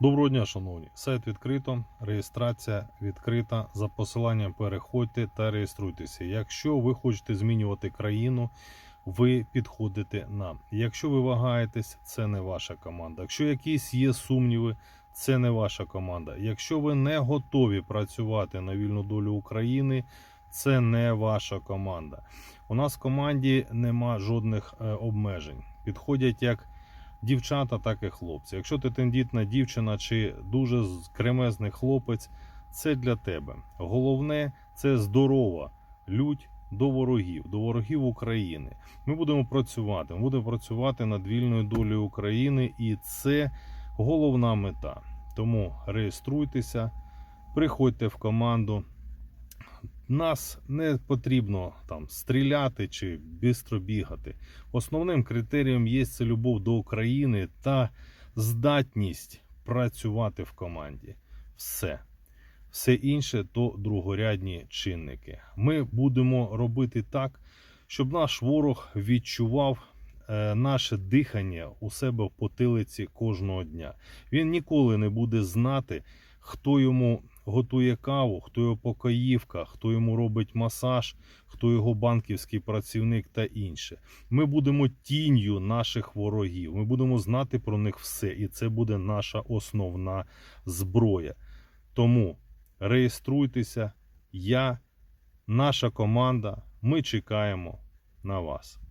Доброго дня, шановні. Сайт відкрито, реєстрація відкрита. За посиланням переходьте та реєструйтеся. Якщо ви хочете змінювати країну, ви підходите нам. Якщо ви вагаєтесь, це не ваша команда. Якщо якісь є сумніви, це не ваша команда. Якщо ви не готові працювати на вільну долю України, це не ваша команда. У нас в команді нема жодних е, обмежень. Підходять як дівчата, так і хлопці. Якщо ти тендітна дівчина чи дуже кремезний хлопець, це для тебе. Головне це здорова лють до ворогів, до ворогів України. Ми будемо працювати. Ми будемо працювати над вільною долею України, і це головна мета. Тому реєструйтеся, приходьте в команду. Нас не потрібно там стріляти чи бистро бігати. Основним критерієм є це любов до України та здатність працювати в команді. Все. Все інше то другорядні чинники. Ми будемо робити так, щоб наш ворог відчував е, наше дихання у себе в потилиці кожного дня. Він ніколи не буде знати, хто йому готує каву, хто його покоївка, хто йому робить масаж, хто його банківський працівник та інше. Ми будемо тінню наших ворогів. Ми будемо знати про них все, і це буде наша основна зброя. Тому реєструйтеся, я, наша команда, ми чекаємо на вас.